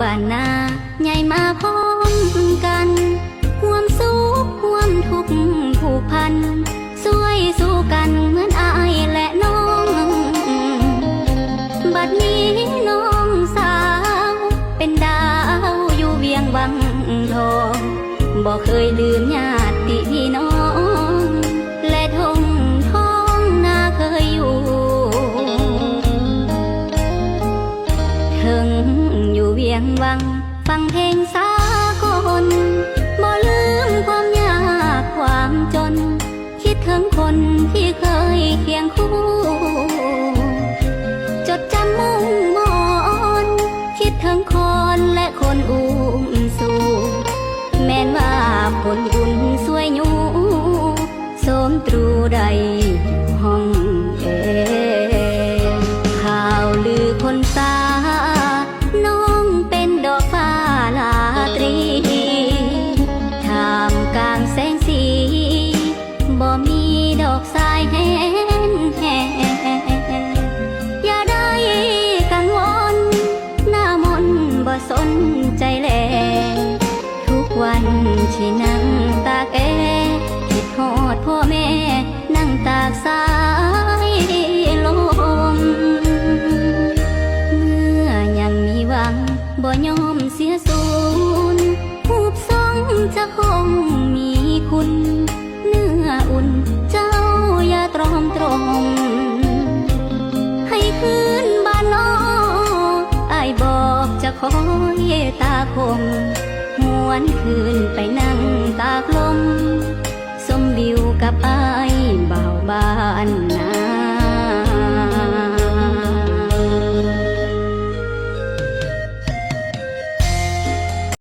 บานนาใหญ่มาพร้อมกันห่วมสุขห่วมทุกข์ผูกพันสวยสู้กันเหมือนอายและน้อง บัดนี้น้องสาว เป็นดาวอยู่เวียงวังทองบอกเคยลืมญาติพี่น้อง ยู่เวียงวัง ฟังเพลงสากลบ่ลืมความยากความจน คิดถึงคนที่เคยเคียงคู่ จดจำมุ่งมอนคิดถึงคนและคนอุ้มสู่แม้นว่าผลบุญสวยอยู่สมตรูใด บ่สนใจแล ทุกวันที่นั่งตากแอคิดฮอดพ่อแม่ นั่งตากสายลม เมื่อยังมีหวังบ่ยอมเสียสูญผูบทรงจะคงมีคุณ คอยตาคมหวนคืนไปนั่งตากลม สมบิวกับไอายเบาวบ้านนา